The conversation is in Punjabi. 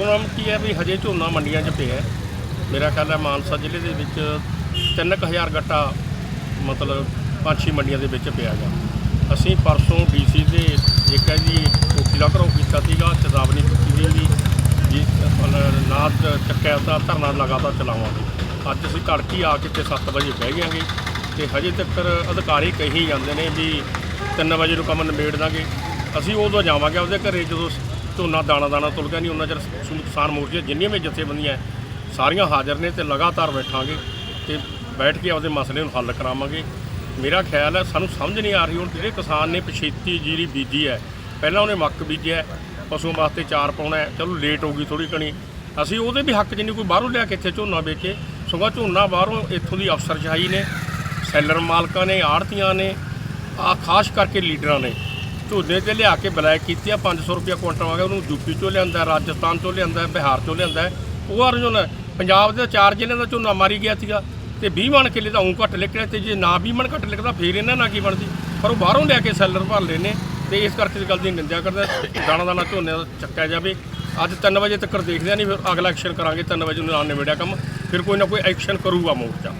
ਪ੍ਰੋਗਰਾਮ ਕੀ ਹੈ ਵੀ ਹਜੇ ਝੋਨਾ ਮੰਡੀਆਂ 'ਚ ਪਿਆ ਹੈ। ਮੇਰਾ ਖਿਆਲ ਹੈ ਮਾਨਸਾ ਜ਼ਿਲ੍ਹੇ ਦੇ ਵਿੱਚ 3000 ਗੱਟਾ ਮਤਲਬ ਪੰਜ ਛੇ ਮੰਡੀਆਂ ਦੇ ਵਿੱਚ ਪਿਆ ਗਾ ਅਸੀਂ ਪਰਸੋਂ ਡੀਸੀ ਦੇ ਇੱਕ ਹੈ ਜੀ ਕੋਠੀ ਘਰੋਂ ਕੀਤਾ ਸੀਗਾ, ਚੇਤਾਵਨੀ ਦਿੱਤੀ ਸੀ ਵੀ ਜੀ ਮਤਲਬ ਨਾ ਚ- ਚੱਕਿਆ ਤਾਂ ਧਰਨਾ ਲਗਾਤਾਰ ਚਲਾਵਾਂਗੇ। ਅੱਜ ਅਸੀਂ ਤੜਕੀ ਆ ਕੇ ਤੇ 7 ਵਜੇ ਬਹਿ ਗਏਗੇ ਤੇ ਹਜੇ ਤੱਕ ਅਧਿਕਾਰੀ ਕਹੀ ਜਾਂਦੇ ਨੇ ਵੀ 3 ਵਜੇ ਨੂੰ ਕੰਮ ਨਿਬੇੜ ਦਾਂਗੇ। ਅਸੀਂ ਉਦੋਂ ਜਾਵਾਂਗੇ ਉਹਦੇ ਘਰੇ ਜਦੋਂ ਝੋਨਾ ਦਾਣਾ ਦਾਣਾ ਤੁਲ ਗਿਆ ਨਹੀਂ ਉਹਨਾਂ ਚਿਰ ਸਾਨੂੰ ਕਿਸਾਨ ਮੋਰਚੇ ਜਿੰਨੀਆਂ ਵੀ ਜਥੇਬੰਦੀਆਂ ਸਾਰੀਆਂ ਹਾਜ਼ਰ ਨੇ ਤੇ ਲਗਾਤਾਰ ਬੈਠਾਂਗੇ ਤੇ ਬੈਠ ਕੇ ਆਪਦੇ ਮਸਲੇ ਨੂੰ ਹੱਲ ਕਰਾਵਾਂਗੇ। ਮੇਰਾ ਖਿਆਲ ਹੈ ਸਾਨੂੰ ਸਮਝ ਨਹੀਂ ਆ ਰਹੀ ਹੁਣ ਜਿਹੜੇ ਕਿਸਾਨ ਨੇ ਪਛੇਤੀ ਜੀਰੀ ਬੀਜੀ ਹੈ ਪਹਿਲਾਂ ਉਹਨੇ ਮੱਕ ਬੀਜਿਆ ਹੈ, ਪਸ਼ੂਆਂ ਵਾਸਤੇ ਚਾਰ ਪਾਉਣਾ ਚਲੋ ਲੇਟ ਹੋ ਗਈ ਥੋੜੀ ਕਣੀ ਅਸੀਂ ਉਹਦੇ ਵੀ ਹੱਕ 'ਚ ਨਹੀਂ ਕੋਈ ਬਾਹਰੋਂ ਲਿਆ ਕੇ ਇੱਥੇ ਝੋਨਾ ਵੇਚੇ। ਸਗੋਂ ਝੋਨਾ ਬਾਹਰੋਂ ਇੱਥੋਂ ਦੀ ਅਫਸਰਸ਼ਾਹੀ ਨੇ ਸੈਲਰ ਮਾਲਕਾਂ ਨੇ ਆੜਤੀਆਂ ਨੇ ਆ ਖਾਸ ਕਰਕੇ ਲੀਡਰਾਂ ਨੇ। ਝੋਨੇ ਤੇ ਲਿਆ ਕੇ ਬਲੈਕ ਕੀਤੀ ਆ 500 ਰੁਪਇਆ ਕੁਇੰਟਲ ਆ ਗਿਆ ਉਹਨੂੰ ਯੂਪੀ ਚੋਂ ਲਿਆਂਦਾ, ਰਾਜਸਥਾਨ ਚੋਂ ਲਿਆਂਦਾ, ਬਿਹਾਰ ਚੋਂ ਲਿਆਂਦਾ। ਉਹ ਅਰਜੁਨ, ਪੰਜਾਬ ਦੇ ਚਾਰ ਜ਼ਿਲ੍ਹਿਆਂ ਦਾ ਝੋਨਾ ਮਾਰੀ ਗਿਆ ਸੀਗਾ ਤੇ 20 ਮਣ ਕਿੱਲੇ ਤਾਂ ਉਂ ਘੱਟ ਲਿਖਣਾ ਤੇ ਜੇ ਨਾ 20 ਮਣ ਘੱਟ ਲਿਖਦਾ, ਫੇਰ ਇਹਨਾਂ ਨਾਲ ਕੀ ਬਣਦੀ? ਪਰ ਉਹ ਬਾਹਰੋਂ ਲਿਆ ਕੇ ਸੈਲਰ ਭਰ ਲਏ ਨੇ ਤੇ ਇਸ ਕਰਕੇ ਇਸ ਗੱਲ ਦੀ ਨਿੰਦਿਆ ਕਰਦਾ ਦਾਣਾ ਦਾਣਾ ਝੋਨੇ ਦਾ ਚੱਕਿਆ ਜਾਵੇ। ਅੱਜ 3 ਵਜੇ ਤੱਕ ਦੇਖਦੇ ਨਹੀਂ, ਫਿਰ ਅਗਲਾ ਐਕਸ਼ਨ ਕਰਾਂਗੇ। 3 ਵਜੇ ਨੂੰ ਨਾਲ ਨਿਬੜਿਆ ਕੰਮ। ਫਿਰ ਕੋਈ ਨਾ ਕੋਈ ਐਕਸ਼ਨ ਕਰੂਗਾ ਮੋਰਚਾ।